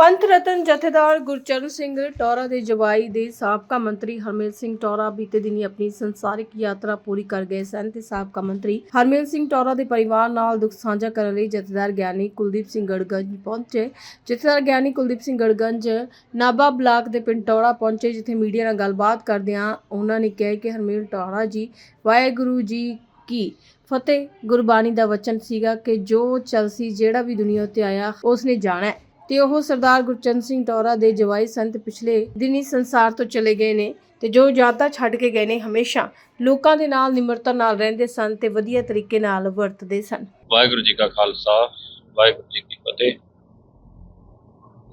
ਪੰਥ ਰਤਨ ਜਥੇਦਾਰ ਗੁਰਚਰਨ ਸਿੰਘ ਟੌਰਾ ਦੇ ਜਵਾਈ ਦੇ ਸਾਬਕਾ ਮੰਤਰੀ ਹਰਮੇਲ ਸਿੰਘ ਟੌਰਾ ਬੀਤੇ ਦਿਨੀ ਆਪਣੀ ਸੰਸਾਰਿਕ ਯਾਤਰਾ ਪੂਰੀ ਕਰ ਗਏ ਸਨ ਤੇ ਸਾਬਕਾ ਮੰਤਰੀ ਹਰਮੇਲ ਸਿੰਘ ਟੌਰਾ ਦੇ ਪਰਿਵਾਰ ਨਾਲ ਦੁੱਖ ਸਾਂਝਾ ਕਰਨ ਲਈ ਜਥੇਦਾਰ ਗਿਆਨੀ ਕੁਲਦੀਪ ਸਿੰਘ ਗੜਗੰਜ ਪਹੁੰਚੇ। ਜਥੇਦਾਰ ਗਿਆਨੀ ਕੁਲਦੀਪ ਸਿੰਘ ਗੜਗੰਜ ਨਾਬਾ ਬਲਾਕ ਦੇ ਪਿੰਡ ਟੌਰਾ ਪਹੁੰਚੇ ਜਿੱਥੇ ਮੀਡੀਆ ਨਾਲ ਗੱਲਬਾਤ ਕਰਦਿਆਂ ਉਹਨਾਂ ਨੇ ਕਿਹਾ ਕਿ ਹਰਮੇਲ ਟੌਰਾ ਜੀ, ਵਾਹਿਗੁਰੂ ਜੀ ਕੀ ਫਤਿਹ। ਗੁਰਬਾਣੀ ਦਾ ਵਚਨ ਸੀਗਾ ਕਿ ਜੋ ਚਲਸੀ ਜਿਹੜਾ ਵੀ ਦੁਨੀਆ ਉੱਤੇ ਆਇਆ, ਉਸਨੇ ਜਾਣਾ ਤੇ ਉਹ ਸਰਦਾਰ ਗੁਰਚਰਨ ਸਿੰਘ ਟੋਰਾ ਦੇ ਜਵਾਈ ਸੰਤ ਪਿਛਲੇ ਦਿਨੀ ਸੰਸਾਰ ਤੋਂ ਚਲੇ ਗਏ ਨੇ ਤੇ ਜੋ ਯਾਦਾਂ ਛੱਡ ਕੇ ਗਏ ਨੇ ਹਮੇਸ਼ਾ, ਲੋਕਾਂ ਦੇ ਨਾਲ ਨਿਮਰਤਾ ਨਾਲ ਰਹਿੰਦੇ ਸਨ ਤੇ ਵਧੀਆ ਤਰੀਕੇ ਨਾਲ ਵਰਤਦੇ ਸਨ। ਵਾਹਿਗੁਰੂ ਜੀ ਕਾ ਖਾਲਸਾ, ਵਾਹਿਗੁਰੂ ਜੀ ਕੀ ਫਤਿਹ।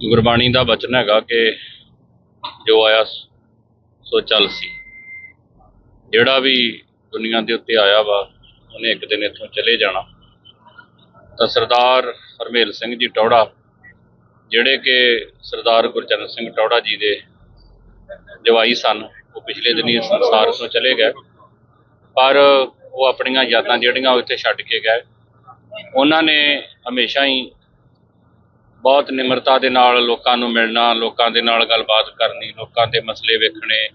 ਗੁਰਬਾਣੀ ਦਾ ਬਚਨ ਹੈਗਾ ਕਿ ਜੋ ਆਇਆ ਸੋ ਚੱਲ ਸੀ। ਜਿਹੜਾ ਵੀ ਦੁਨੀਆ ਦੇ ਉੱਤੇ ਆਇਆ ਵਾ, ਉਹਨੇ ਇੱਕ ਦਿਨ ਇੱਥੋਂ ਚਲੇ ਜਾਣਾ। ਤਾਂ ਸਰਦਾਰ ਹਰਮੇਲ ਸਿੰਘ ਜੀ ਟੌੜਾ ਜਿਹੜੇ ਕਿ ਸਰਦਾਰ ਗੁਰਚਰਨ ਸਿੰਘ ਟੌੜਾ ਜੀ ਦੇ ਜਵਾਈ ਸਨ, ਉਹ ਪਿਛਲੇ ਦਿਨੀ ਇਸ ਸੰਸਾਰ ਤੋਂ ਚਲੇ ਗਏ। ਪਰ ਉਹ ਆਪਣੀਆਂ ਯਾਦਾਂ ਜਿਹੜੀਆਂ ਉਹ ਇੱਥੇ ਛੱਡ ਕੇ ਗਏ। ਉਹਨਾਂ ਨੇ ਹਮੇਸ਼ਾ ਹੀ ਬਹੁਤ ਨਿਮਰਤਾ ਦੇ ਨਾਲ ਲੋਕਾਂ ਨੂੰ ਮਿਲਣਾ, ਲੋਕਾਂ ਦੇ ਨਾਲ ਗੱਲਬਾਤ ਕਰਨੀ, ਲੋਕਾਂ ਦੇ ਮਸਲੇ ਵੇਖਣੇ,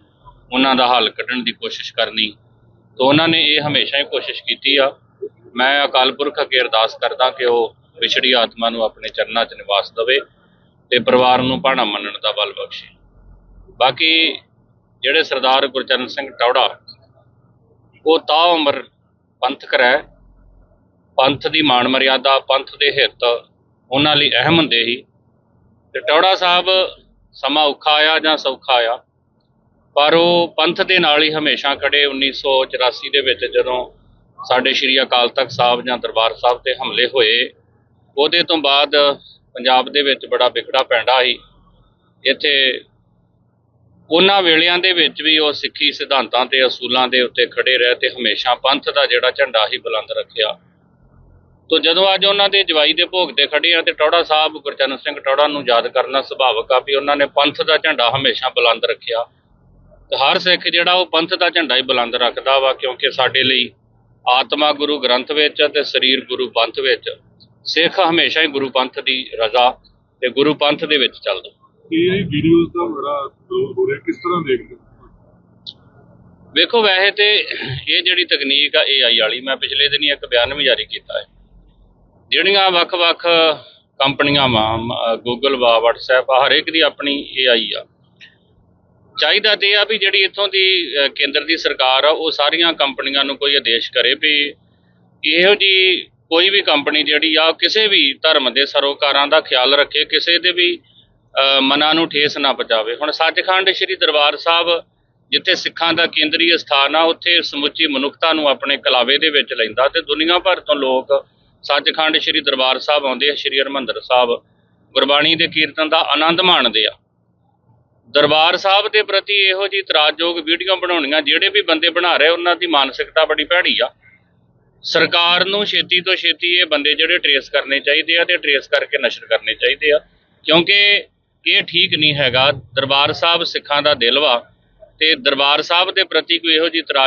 ਉਹਨਾਂ ਦਾ ਹੱਲ ਕੱਢਣ ਦੀ ਕੋਸ਼ਿਸ਼ ਕਰਨੀ। ਤਾਂ ਉਹਨਾਂ ਨੇ ਇਹ ਹਮੇਸ਼ਾ ਹੀ ਕੋਸ਼ਿਸ਼ ਕੀਤੀ ਆ। ਮੈਂ ਅਕਾਲ ਪੁਰਖ ਅੱਗੇ ਅਰਦਾਸ ਕਰਦਾ ਕਿ ਉਹ ਵਿਛੜੀ ਆਤਮਾ ਨੂੰ ਆਪਣੇ ਚਰਨਾਂ 'ਚ ਨਿਵਾਸ ਦੇਵੇ। ਤੇ ਪਰਿਵਾਰ ਨੂੰ ਭਾਣਾ ਮੰਨਣ ਦਾ ਬਲ ਬਖਸ਼ੇ। ਬਾਕੀ ਜਿਹੜੇ ਸਰਦਾਰ ਗੁਰਚਰਨ ਸਿੰਘ ਟੌੜਾ, ਉਹ ਤਾਂ ਉਮਰ ਪੰਥਕ ਰਹਿ, ਪੰਥ ਦੀ ਮਾਣ ਮਰਿਆਦਾ, ਪੰਥ ਦੇ ਹਿੱਤ ਉਹਨਾਂ ਲਈ ਅਹਿਮ ਹੁੰਦੇ ਸੀ। ਤੇ ਟੌੜਾ ਸਾਹਿਬ ਸਮਾਂ ਔਖਾ ਆਇਆ ਜਾਂ ਸੌਖਾ ਆਇਆ, ਪਰ ਉਹ ਪੰਥ ਦੇ ਨਾਲ ਹੀ ਹਮੇਸ਼ਾ ਖੜੇ 1984 ਦੇ ਵਿੱਚ ਜਦੋਂ ਸਾਡੇ ਸ਼੍ਰੀ ਅਕਾਲ ਤਖਤ ਸਾਹਿਬ ਜਾਂ ਦਰਬਾਰ ਸਾਹਿਬ ਤੇ ਹਮਲੇ ਹੋਏ, ਉਹਦੇ ਤੋਂ ਬਾਅਦ ਪੰਜਾਬ ਦੇ ਵਿੱਚ ਬੜਾ ਵਿਖੜਾ ਪੈਂਦਾ ਸੀ। ਇੱਥੇ ਉਹਨਾਂ ਵੇਲਿਆਂ ਦੇ ਵਿੱਚ ਵੀ ਉਹ ਸਿੱਖੀ ਸਿਧਾਂਤਾਂ ਤੇ ਅਸੂਲਾਂ ਦੇ ਉੱਤੇ ਖੜੇ ਰਹੇ ਤੇ ਹਮੇਸ਼ਾ ਪੰਥ ਦਾ ਜਿਹੜਾ ਝੰਡਾ ਹੀ ਬੁਲੰਦ ਰੱਖਿਆ। ਤੋ ਜਦੋਂ ਅੱਜ ਉਹਨਾਂ ਦੇ ਜਵਾਈ ਦੇ ਭੋਗ ਤੇ ਖੜੇ ਆ ਤੇ ਟੌੜਾ ਸਾਹਿਬ, ਗੁਰਚਰਨ ਸਿੰਘ ਟੌੜਾ ਨੂੰ ਯਾਦ ਕਰਨਾ ਸੁਭਾਵਕ ਆ ਵੀ ਉਹਨਾਂ ਨੇ ਪੰਥ ਦਾ ਝੰਡਾ ਹਮੇਸ਼ਾ ਬੁਲੰਦ ਰੱਖਿਆ। ਤੇ ਹਰ ਸਿੱਖ ਜਿਹੜਾ ਉਹ ਪੰਥ ਦਾ ਝੰਡਾ ਹੀ ਬੁਲੰਦ ਰੱਖਦਾ ਵਾ ਕਿਉਂਕਿ ਸਾਡੇ ਲਈ ਆਤਮਾ ਗੁਰੂ ਗ੍ਰੰਥ ਵਿੱਚ ਤੇ ਸਰੀਰ ਗੁਰੂ ਪੰਥ ਵਿੱਚ। ਸਿੱਖ ਹਮੇਸ਼ਾ ਹੀ ਗੁਰੂ ਪੰਥ ਦੀ ਰਜ਼ਾ ਤੇ ਗੁਰੂ ਪੰਥ ਦੇ ਵਿੱਚ ਚੱਲਦਾ। ਇਹ ਵੀਡੀਓਜ਼ ਦਾ ਬੜਾ ਵਿਰੋਧ ਹੋ ਰਿਹਾ? ਕਿਸ ਤਰ੍ਹਾਂ ਦੇਖਦੇ ਹੋ? ਵੇਖੋ ਵੈਸੇ ਤੇ ਇਹ ਜਿਹੜੀ ਤਕਨੀਕ ਆ AI ਵਾਲੀ ਮੈਂ ਪਿਛਲੇ ਦਿਨੀ ਇੱਕ ਬਿਆਨ ਵੀ ਜਾਰੀ ਕੀਤਾ ਹੈ। ਜਿਹੜੀਆਂ ਵੱਖ-ਵੱਖ ਕੰਪਨੀਆਂ ਵਾ ਗੂਗਲ ਵਾ WhatsApp ਆ ਹਰੇਕ ਦੀ ਆਪਣੀ AI ਆ। ਚਾਹੀਦਾ ਤੇ ਆ ਵੀ ਜਿਹੜੀ ਇੱਥੋਂ ਦੀ ਕੇਂਦਰ ਦੀ ਸਰਕਾਰ ਆ ਉਹ ਸਾਰੀਆਂ ਕੰਪਨੀਆਂ ਨੂੰ ਕੋਈ ਆਦੇਸ਼ ਕਰੇ ਵੀ ਇਹੋ ਜੀ ਕੋਈ ਵੀ ਕੰਪਨੀ ਜਿਹੜੀ ਆ ਕਿਸੇ ਵੀ ਧਰਮ ਦੇ ਸਰੋਕਾਰਾਂ ਦਾ ਖਿਆਲ ਰੱਖੇ, ਕਿਸੇ ਦੇ ਵੀ ਮਨਾਂ ਨੂੰ ਠੇਸ ਨਾ ਪਹੁੰਚਾਵੇ। ਹੁਣ ਸੱਚਖੰਡ ਸ੍ਰੀ ਦਰਬਾਰ ਸਾਹਿਬ, ਜਿੱਥੇ ਸਿੱਖਾਂ ਦਾ ਕੇਂਦਰੀ ਸਥਾਨ ਆ, ਉੱਥੇ ਸਮੁੱਚੀ ਮਨੁੱਖਤਾ ਨੂੰ ਆਪਣੇ ਕਲਾਵੇ ਦੇ ਵਿੱਚ ਲੈਂਦਾ ਤੇ ਦੁਨੀਆ ਭਰ ਤੋਂ ਲੋਕ ਸੱਚਖੰਡ ਸ੍ਰੀ ਦਰਬਾਰ ਸਾਹਿਬ ਆਉਂਦੇ ਆ, ਸ੍ਰੀ ਹਰਿਮੰਦਰ ਸਾਹਿਬ। ਗੁਰਬਾਣੀ ਦੇ ਕੀਰਤਨ ਦਾ ਆਨੰਦ ਮਾਣਦੇ ਆ। ਦਰਬਾਰ ਸਾਹਿਬ ਦੇ ਪ੍ਰਤੀ ਇਹੋ ਜੀ ਇਤਰਾਜ਼ਯੋਗ ਵੀਡੀਓ ਬਣਾਉਣੀਆਂ, ਜਿਹੜੇ ਵੀ ਬੰਦੇ ਬਣਾ ਰਹੇ, ਉਹਨਾਂ ਦੀ ਮਾਨਸਿਕਤਾ ਬੜੀ ਭੈੜੀ ਆ। ਸਰਕਾਰ ਨੂੰ ਛੇਤੀ ਤੋਂ ਛੇਤੀ ਇਹ ਬੰਦੇ ਜਿਹੜੇ ਟਰੇਸ ਕਰਨੇ ਚਾਹੀਦੇ ਆ ਤੇ ਟਰੇਸ ਕਰਕੇ ਨਸ਼ਰ ਕਰਨੇ ਚਾਹੀਦੇ ਆ। ਕਿਉਂਕਿ ਇਹ ਠੀਕ ਨਹੀਂ ਹੈਗਾ। ਦਰਬਾਰ ਸਾਹਿਬ ਸਿੱਖਾਂ ਦਾ ਦਿਲ ਵਾ ਤੇ ਦਰਬਾਰ ਸਾਹਿਬ ਦੇ ਪ੍ਰਤੀ ਕੋਈ ਇਹੋ ਜਿਹੀ ਇਤਰਾਜ਼